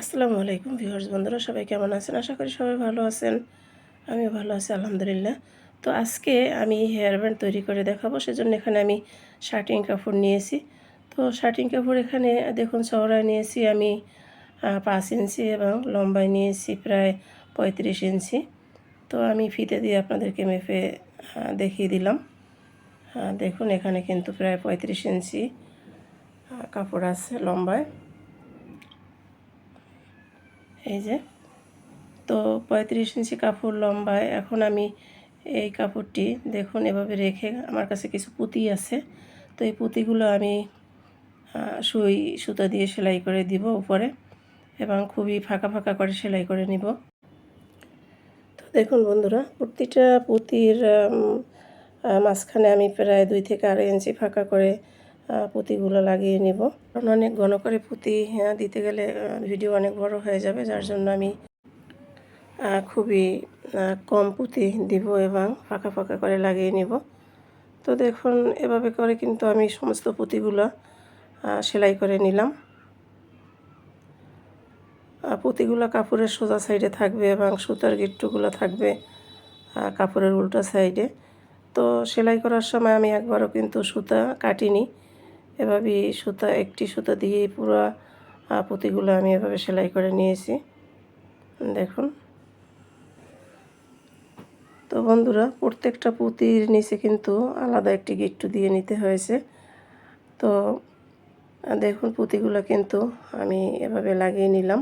আসসালামু আলাইকুম ভিউয়ার্স, বন্ধুরা সবাই কেমন আছেন? আশা করি সবাই ভালো আছেন। আমিও ভালো আছি, আলহামদুলিল্লাহ। তো আজকে আমি হেয়ার ব্যান্ড তৈরি করে দেখাবো, সেজন্য এখানে আমি শার্টিং কাপড় নিয়েছি। তো শার্টিং কাপড় এখানে দেখুন চওড়ায় নিয়েছি আমি পাঁচ ইঞ্চি এবং লম্বায় নিয়েছি প্রায় পঁয়ত্রিশ ইঞ্চি। তো আমি ফিতে দিয়ে আপনাদেরকে মেপে দেখিয়ে দিলাম। দেখুন, এখানে কিন্তু প্রায় পঁয়ত্রিশ ইঞ্চি কাপড় আছে লম্বায়। এই যে। তো পঁয়ত্রিশ ইঞ্চি কাপড় লম্বায় এখন আমি এই কাপড়টি দেখুন এভাবে রেখে আমার কাছে কিছু পুঁতি আছে। তো এই পুঁতিগুলো আমি সুই, সুতা দিয়ে সেলাই করে দিব উপরে এবং খুবই ফাঁকা ফাঁকা করে সেলাই করে নিব। তো দেখুন বন্ধুরা, প্রতিটা পুঁতির মাঝখানে আমি প্রায় দুই থেকে আড়াই ইঞ্চি ফাঁকা করে পুঁতিগুলো লাগিয়ে নিব। কারণ অনেক ঘন করে পুঁতি আহ, দিতে গেলে ভিডিও অনেক বড় হয়ে যাবে যার জন্য আমি খুবই কম পুঁতি দিব এবং ফাঁকা ফাঁকা করে লাগিয়ে নিব। তো দেখুন এভাবে করে কিন্তু আমি সমস্ত পুঁতিগুলো সেলাই করে নিলাম। পুঁতিগুলো কাপড়ের সোজা সাইডে থাকবে এবং সুতার গিট্টুগুলো থাকবে কাপড়ের উল্টো সাইডে। তো সেলাই করার সময় আমি একবারও কিন্তু সুতা কাটিনি। এভাবেই সুতা, একটি সুতা দিয়ে পুরো পুঁতিগুলো আমি এভাবে সেলাই করে নিয়েছি। দেখুন। তো বন্ধুরা, প্রত্যেকটা পুঁতির নিচে কিন্তু আলাদা একটি গিট্টু দিয়ে নিতে হয়েছে। তো, দেখুন পুঁতিগুলো কিন্তু আমি এভাবে লাগিয়ে নিলাম।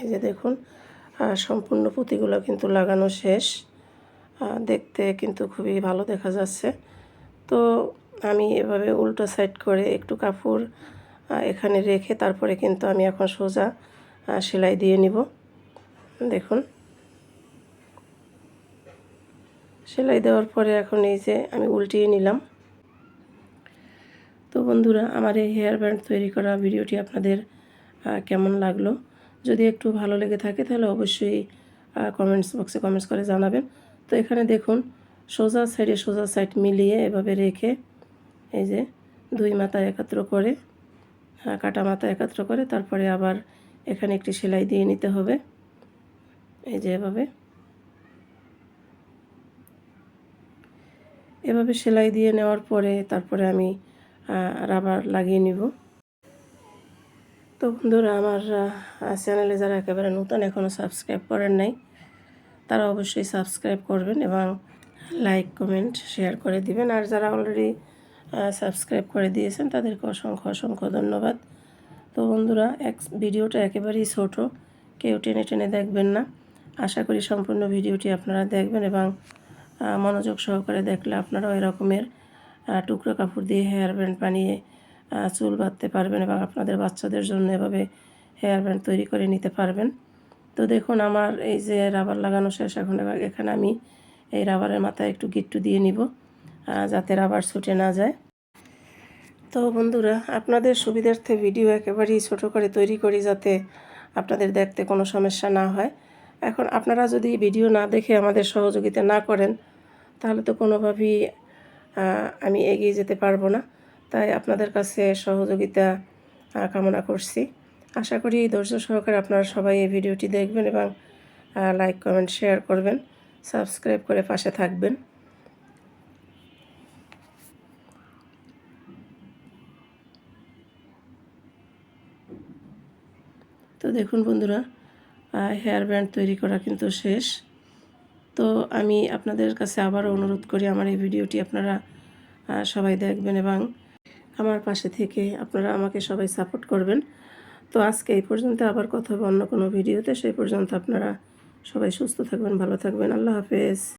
এই যে দেখুন সম্পূর্ণ পুঁতিগুলো কিন্তু লাগানো শেষ। দেখতে কিন্তু খুবই ভালো দেখা যাচ্ছে। তো আমি এভাবে উল্টো সাইড করে একটু কাপড় এখানে রেখে তারপরে কিন্তু আমি এখন সোজা সেলাই দিয়ে নিব। দেখুন। সেলাই দেওয়ার পরে এখন এই যে আমি উল্টিয়ে নিলাম। তো বন্ধুরা, আমার এই হেয়ার ব্যান্ড তৈরি করা ভিডিওটি আপনাদের কেমন লাগল? যদি একটু ভালো লেগে থাকে, তাহলে অবশ্যই কমেন্টস বক্সে কমেন্টস করে জানাবেন। তো এখানে দেখুন, সোজা সাইডে সোজা সাইড মিলিয়ে এভাবে রেখে এই যে দুই মাথা একাত্র করে কাটা মাথা একাত্র করে তারপরে আবার এখানে একটি সেলাই দিয়ে নিতে হবে। এই যে এভাবে। এভাবে সেলাই দিয়ে নেওয়ার পরে তারপরে আমি রাবার লাগিয়ে নিব। তো বন্ধুরা, আমার চ্যানেলে যারা একেবারে নতুন এখনও সাবস্ক্রাইব করেন নাই, তারা অবশ্যই সাবস্ক্রাইব করবেন এবং লাইক, কমেন্ট, শেয়ার করে দিবেন। আর যারা অলরেডি সাবস্ক্রাইব করে দিয়েছেন, তাদেরকে অসংখ্য অসংখ্য ধন্যবাদ। তো বন্ধুরা, এক, ভিডিওটা একেবারেই ছোটো, কেউ টেনে টেনে দেখবেন না। আশা করি সম্পূর্ণ ভিডিওটি আপনারা দেখবেন এবং মনোযোগ সহকারে দেখলে আপনারাও এরকমের টুকরো কাপড় দিয়ে হেয়ার ব্যান্ড বানিয়ে চুল বাঁধতে পারবেন এবং আপনাদের বাচ্চাদের জন্য এভাবে হেয়ার ব্যান্ড তৈরি করে নিতে পারবেন। তো দেখুন, আমার এই যে রাবার লাগানো শেষ, এখন এখানে আমি এই রাবারের মাথায় একটু গিট্টু দিয়ে নিব যাতে রাবার ছুটে না যায়। তো বন্ধুরা, আপনাদের সুবিধার্থে ভিডিও একেবারেই ছোট করে তৈরি করি যাতে আপনাদের দেখতে কোনো সমস্যা না হয়। এখন আপনারা যদি ভিডিও না দেখে আমাদের সহযোগিতা না করেন, তাহলে তো কোনোভাবেই আমি এগিয়ে যেতে পারব না। তাই আপনাদের কাছে সহযোগিতা কামনা করছি। আশা করি ধৈর্য সহকারে আপনারা সবাই এই ভিডিওটি দেখবেন এবং লাইক কমেন্ট শেয়ার করবেন সাবস্ক্রাইব করে পাশে থাকবেন। তো দেখুন বন্ধুরা হেয়ার ব্যান্ড তৈরি করা কিন্তু শেষ। তো আমি আপনাদের কাছে আবারও অনুরোধ করি আমার এই ভিডিওটি আপনারা সবাই দেখবেন এবং আমার পাশে থেকে আপনারা আমাকে সবাই সাপোর্ট করবেন। তো আজকে এই পর্যন্ত আবার কথা হবে অন্য কোনো ভিডিওতে সেই পর্যন্ত আপনারা সবাই সুস্থ থাকবেন, ভালো থাকবেন। আল্লাহ হাফেজ।